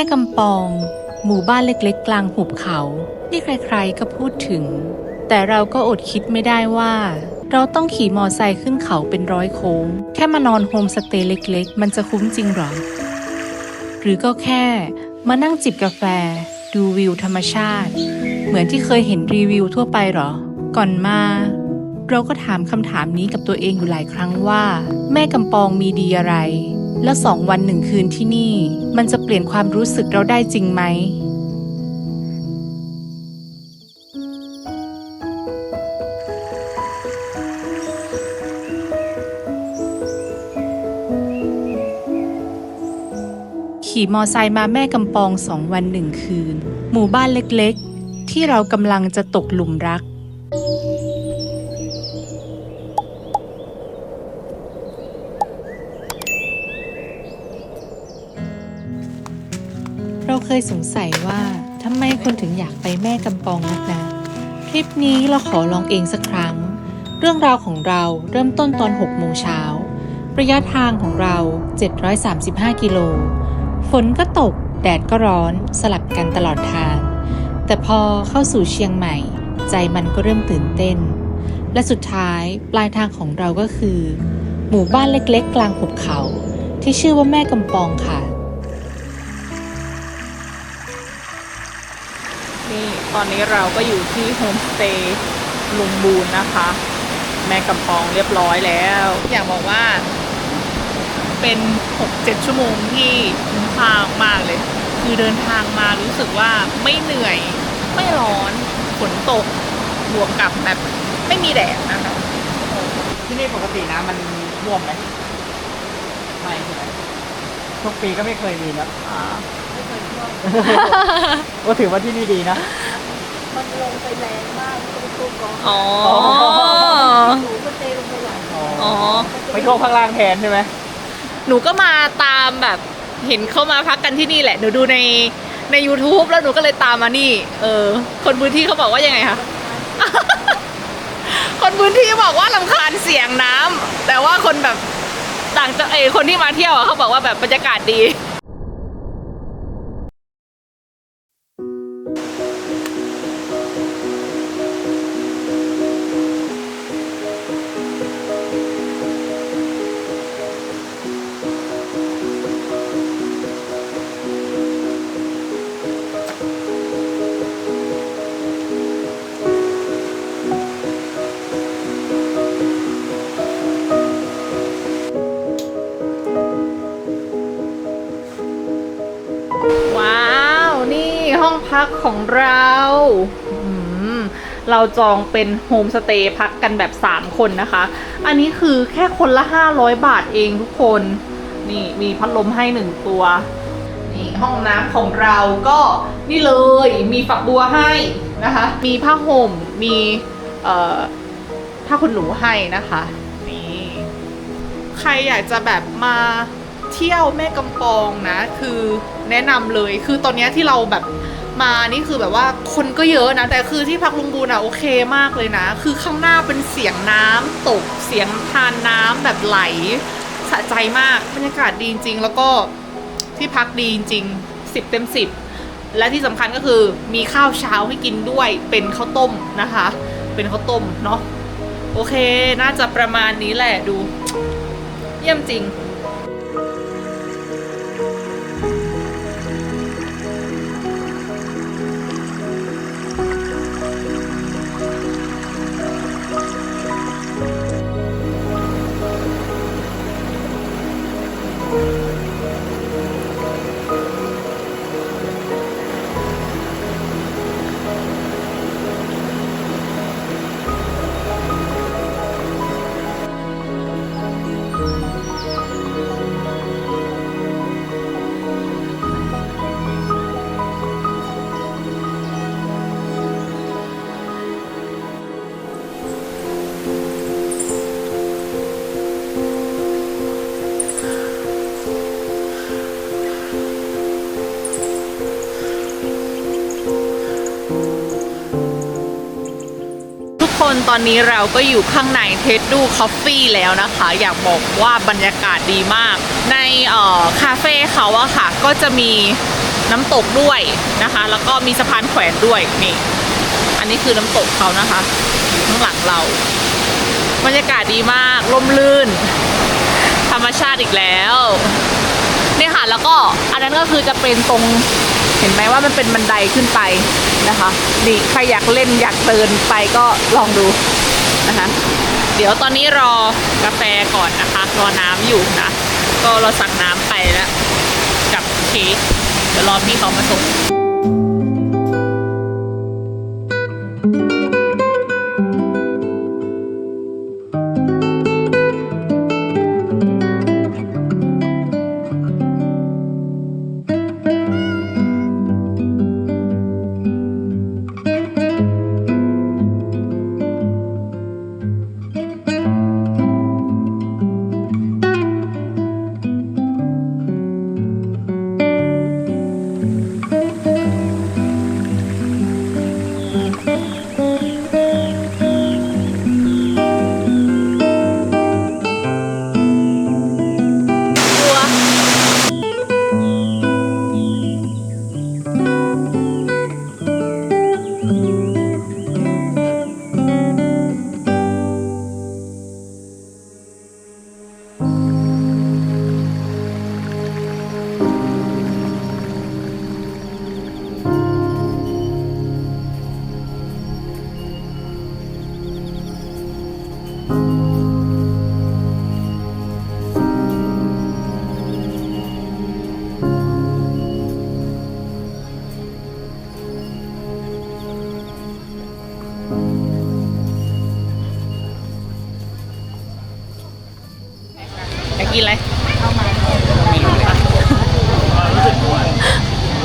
ม่กำปอง หมู่บ้านเล็กๆ กลางหุบเขาที่ใครๆก็พูดถึง แต่เราก็อดคิดไม่ได้ว่า เราต้องขี่มอไซค์ขึ้นเขาเป็นร้อยโค้ง แค่มานอนโฮมสเตย์เล็กๆ มันจะคุ้มจริงหรอ หรือก็แค่มานั่งจิบกาแฟ ดูวิวธรรมชาติ เหมือนที่เคยเห็นรีวิวทั่วไปหรอ ก่อนมาเราก็ถามคำถามนี้กับตัวเองอยู่หลายครั้งว่า แม่กำปองมีดีอะไร แล้วสองวันหนึ่งคืนที่นี่ มันจะเปลี่ยนความรู้สึกเราได้จริงไหม ขี่มอไซค์มาแม่กำปองสองวันหนึ่งคืน หมู่บ้านเล็กๆ ที่เรากำลังจะตกหลุมรัก เราเคยสงสัยว่าทำไมคนถึงอยากไปแม่กำปองนักนะทริปนี้เราขอลองเองสักครั้ง เรื่องราวของเราเริ่มต้นตอน6โมงเช้า ระยะทางของเรา 735 กิโล ฝนก็ตก แดดก็ร้อนสลับกันตลอดทาง แต่พอเข้าสู่เชียงใหม่ ใจมันก็เริ่มตื่นเต้น และสุดท้ายปลายทางของเราก็คือ หมู่บ้านเล็กๆ กลางหุบเขา ที่ชื่อว่าแม่กำปองค่ะ ตอนนี้เราก็อยู่ที่โฮมสเตย์ลุงบูนนะคะ แม่กำปองเรียบร้อยแล้ว อยากบอกว่า เป็น 6-7 ชั่วโมงที่คุ้มค่ามากเลย คือเดินทางมารู้สึกว่าไม่เหนื่อย ไม่ร้อนฝนตกบวกกับแบบไม่มีแดดนะคะที่นี่ปกติน้ำมันท่วมไหมไม่ใช่ไหมทุกปีก็ไม่เคยมีนะอ่าก็ถือว่าที่นี่ดีนะ มันลงไปแรงมากตรงตัวกองอ๋อ หนูก็เตะลงไปหลังอ๋อไปท่วมข้างล่างแทนใช่ไหมหนูก็มาตามแบบเห็นเขามาพักกันที่นี่แหละ หนูดูในใน YouTube แล้วหนูก็เลยตามมานี่ เออ คนพื้นที่เขาบอกว่ายังไงคะ คนพื้นที่บอกว่าลำคาญเสียงน้ำแต่ว่าคนแบบต่างจะเอยคนที่มาเที่ยวอะเขาบอกว่าแบบบรรยากาศดี พักของเราเราจองเป็นโฮมสเตย์พักกันแบบ 3 คนนะคะ อันนี้คือแค่คนละ 500 บาทเองทุกคน นี่มีพัดลมให้หนึ่งตัว นี่ห้องน้ำของเราก็นี่เลย มีฝักบัวให้นะคะ มีผ้าห่ม มีเอ่อผ้าขนหนูให้นะคะ นี่ ใครอยากจะแบบมาเที่ยวแม่กำปองนะ คือแนะนำเลย คือตอนนี้ที่เราแบบ มานี่คือแบบว่าคนก็เยอะนะ แต่คือที่พักลุงบูนอะโอเคมากเลยนะ คือข้างหน้าเป็นเสียงน้ำตกเสียงทานน้ำแบบไหลสะใจมากบรรยากาศดีจริง แล้วก็ที่พักดีจริงสิบเต็มสิบและที่สำคัญก็คือมีข้าวเช้าให้กินด้วยเป็นข้าวต้มนะคะ เป็นข้าวต้มเนาะโอเค น่าจะประมาณนี้แหละดู เยี่ยมจริง ตอนนี้เราก็อยู่ข้างในเทสดูคอฟฟี่แล้วนะคะ อยากบอกว่าบรรยากาศดีมาก ในคาเฟ่เขาอะค่ะ ก็จะมีน้ำตกด้วยนะคะ แล้วก็มีสะพานแขวนด้วยนี่ อันนี้คือน้ำตกเขานะคะอยู่ข้างหลังเรา บรรยากาศดีมากร่มรื่น ธรรมชาติอีกแล้วเนี่ยค่ะแล้วก็อันนั้นก็คือจะเป็นตรง ห็นไหมว่ามันเป็นบันไดขึ้นไปนะคะนี่ใครอยากเล่นอยากเดินไปก็ลองดูนะคะ เดี๋ยวตอนนี้รอกาแฟก่อนนะคะ รอน้ำอยู่นะ ก็เราสั่งน้ำไปแล้ว กับเค้กเดี๋ยวรอพี่เขามาส่ง อยากกินอะไรไม่รู้เลยฮะ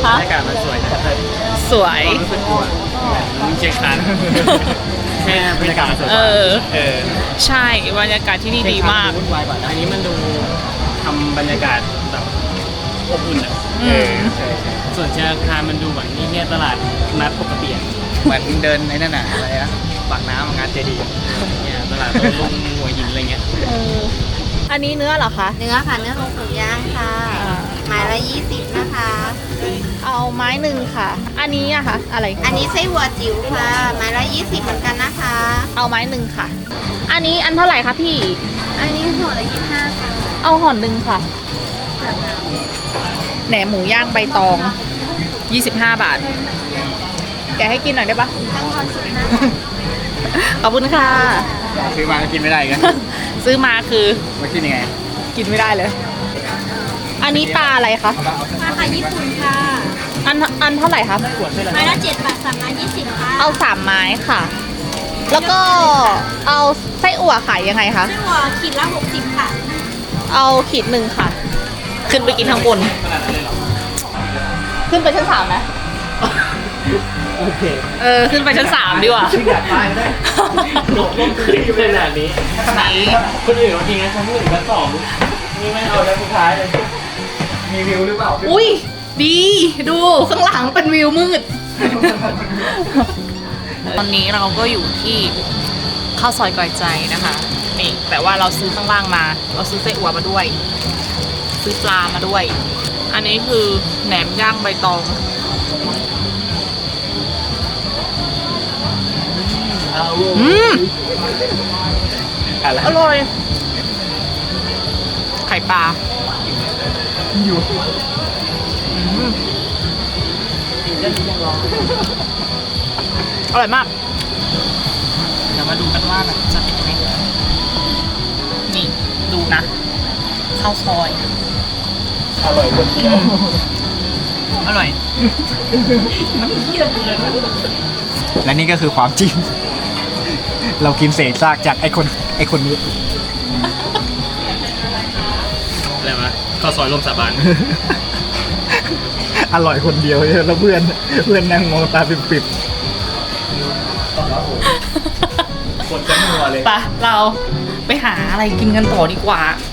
บรรยากาศมันสวยนะสวย รู้สึกกลัวเชียงคานแค่บรรยากาศมันสวยเออ เออใช่บรรยากาศที่นี่ดีมากวุ่นวายกว่าอันนี้มันดูทำบรรยากาศแบบอบอุ่นอะอืมใช่ใช่ส่วนเชียงคานมันดูแบบนี่เนี่ยตลาดนัดปกติอะ เหมือนเดินในนั่นน่ะอะไรอะปากน้ำงานเจดีย์เนี่ยตลาดโต้รุ่งหัวหินอะไรเงี้ยอันนี้เนื้อเหรอคะเนื้อค่ะเนื้อของหมูย่างค่ะไม้ละยี่สิบนะคะ เอาไม้หนึ่งค่ะ อันนี้อะคะอะไร อันนี้ไส้หัวจิ๋วค่ะ ไม้ละยี่สิบเหมือนกันนะคะ เอาไม้หนึ่งค่ะ อันนี้อันเท่าไหร่คะพี่ อันนี้ห่อละยี่สิบห้าค่ะ เอาห่อหนึ่งค่ะ แหนมหมูย่างใบตอง 25 บาท แกะให้กินหน่อยได้ปะต้องทอนสิบห้าขอบคุณค่ะ ซื้อมาก็กินไม่ได้กันซื้อมาคือมากินยังไงกินไม่ได้เลย อันนี้ปลาอะไรคะ มาค่ะญี่ปุ่นค่ะอันอันเท่าไหร่คะขวดใช่ไหมไม้ละเจ็ดบาทสามไม้ยี่สิบค่ะเอาสามไม้ค่ะ แล้วก็เอาไส้อั่วขายยังไงคะไส้หัวขีดละหกสิบค่ะ เอาขีดหนึ่งค่ะ ขึ้นไปกินข้างบนขนาดนั้นเลยเหรอขึ้นไปชั้นสามไหม โอเคเออ ขึ้นไปชั้นสามดีกว่าขึ้นอยากตายได้หลบล่มคลิปขนาดนี้ขนาดนี้ คนอื่นมากินกันชั้นหนึ่งชั้นสองนี่ไม่เอาแล้วสุดท้ายเลยมีวิวหรือเปล่าอุ้ยดี ดูข้างหลังเป็นวิวมืด ตอนนี้เราก็อยู่ที่ข้าวซอยก่อยใจนะคะ นี่แต่ว่าเราซื้อข้างล่างมา เราซื้อไส้อั่วมาด้วย ซื้อปลามาด้วย อันนี้คือแหนมย่างใบตอง อืมอะไรอร่อย ไข่ปลาอยู่อืมอร่อยมาก เดี๋ยวมาดูกันว่าแบบจะเป็นยังไง นี่ดูนะข้าวซอย อร่อยคนเดียว อร่อยและนี่ก็คือความจริง เรากินเศษซากจากไอคนไอคนนี้ อะไรวะข้าวซอยลมสาบาน อร่อยคนเดียวเนี่ยแล้วเพื่อนเพื่อนนั่งมองตาปิบๆคนจะมัวเลย ไปะเราไปหาอะไรกินกันต่อดีกว่าเรา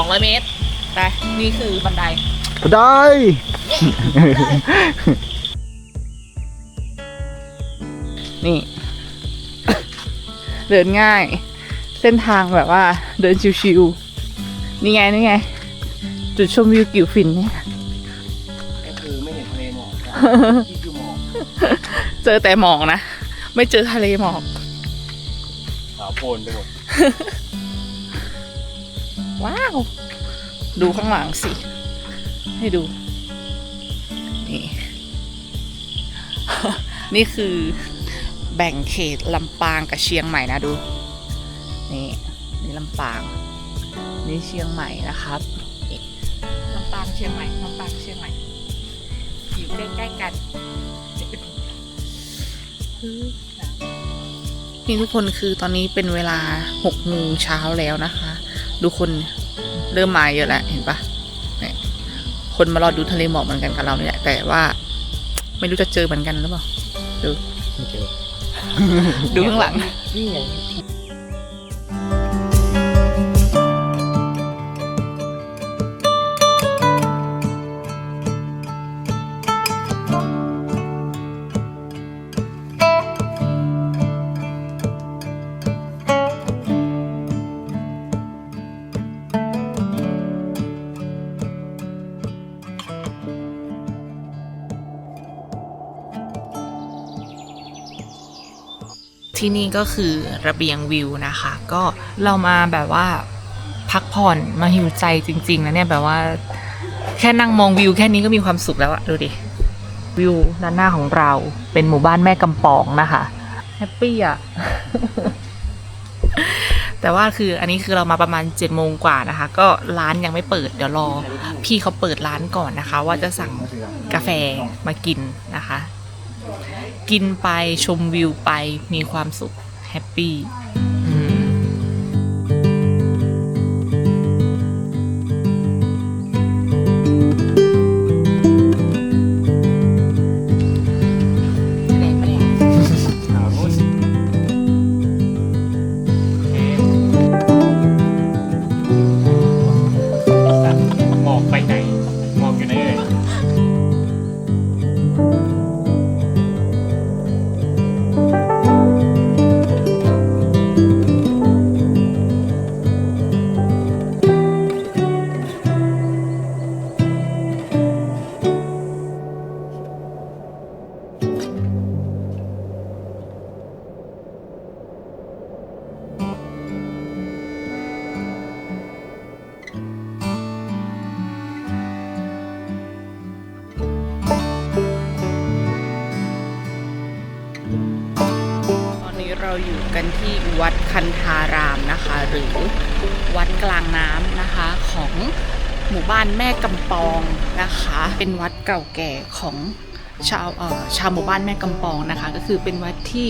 200 เมตร ไป นี่คือบันได ได้ นี่ เดินง่าย เส้นทางแบบว่า เดินชิวๆ นี่ไง นี่ไง จุดชมวิวกิวฟินเนี่ย ก็คือไม่เห็นทะเลหมอกนี่คือหมอกเจอแต่หมอกนะ ไม่เจอทะเลหมอก ขาวโพลนไปหมด ว้าว ดูข้างหลังสิ ให้ดู นี่ นี่คือแบ่งเขตลำปางกับเชียงใหม่นะดู นี่นี่ลำปาง นี่เชียงใหม่นะครับนี่ลำปางเชียงใหม่ลำปางเชียงใหม่ อยู่ใกล้ๆกันนี่ทุกคนคือตอนนี้เป็นเวลาหกโมงเช้าแล้วนะคะ ดูคนเริ่มมาเยอะแล้วเห็นปะเนี่ยคนมารอดูทะเลหมอกเหมือนกันกับเราเนี่ยแหละแต่ว่า ไม่รู้จะเจอเหมือนกันหรือเปล่าดูไม่เจอดูข้างหลังนี่ไง ที่นี่ก็คือระเบียงวิวนะคะ ก็เรามาแบบว่าพักผ่อนมาหิวใจจริงๆนะเนี่ยแบบว่าแค่นั่งมองวิวแค่นี้ก็มีความสุขแล้วอะดูดิวิวด้านหน้าของเราเป็นหมู่บ้านแม่กำปองนะคะแฮปปี้อะแต่ว่าคืออันนี้คือเรามาประมาณ7จ็ดโมงกว่านะคะ ก็ร้านยังไม่เปิดเดี๋ยวรอ พี่เขาเปิดร้านก่อนนะคะ ว่าจะสั่งกาแฟมากินน กินไปชมวิวไปมีความสุขแฮปปี้ อนนี้เราอยู่กันที่วัดคันธารามนะคะ หรือวัดกลางน้ำนะคะของหมู่บ้านแม่กำปองนะคะ เป็นวัดเก่าแก่ของชาวเอ่อชาวหมู่บ้านแม่กำปองนะคะ ก็คือเป็นวัดที่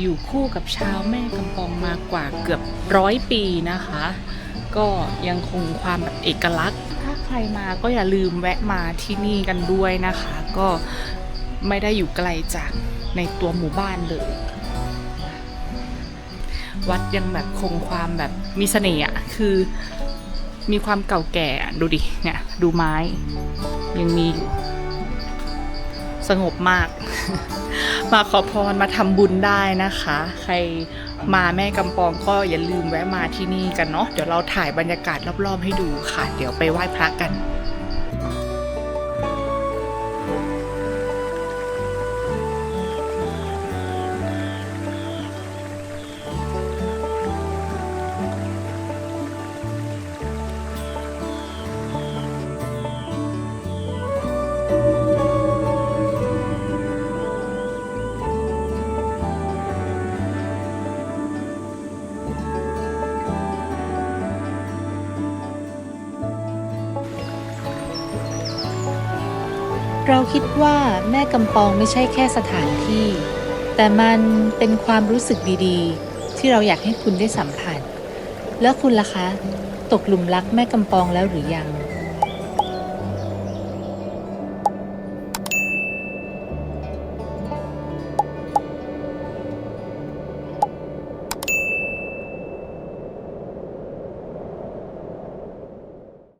อยู่คู่กับชาวแม่กำปองมากว่าเกือบร้อยปีนะคะ ก็ยังคงความแบบเอกลักษณ์ ถ้าใครมาก็อย่าลืมแวะมาที่นี่กันด้วยนะคะ ก็ไม่ได้อยู่ไกลจากในตัวหมู่บ้านเลย วัดยังแบบคงความแบบมีเสน่ห์อะคือมีความเก่าแก่ดูดิเนี่ยดูไม้ ยังมีอยู่ สงบมาก มาขอพรมาทำบุญได้นะคะ ใครมาแม่กำปองก็อย่าลืมแวะมาที่นี่กันเนาะเดี๋ยวเราถ่ายบรรยากาศรอบๆให้ดูค่ะ เดี๋ยวไปไหว้พระกัน เราคิดว่าแม่กำปองไม่ใช่แค่สถานที่ แต่มันเป็นความรู้สึกดีๆ ที่เราอยากให้คุณได้สัมผัส แล้วคุณล่ะคะ ตกหลุมรักแม่กำปองแล้วหรือยัง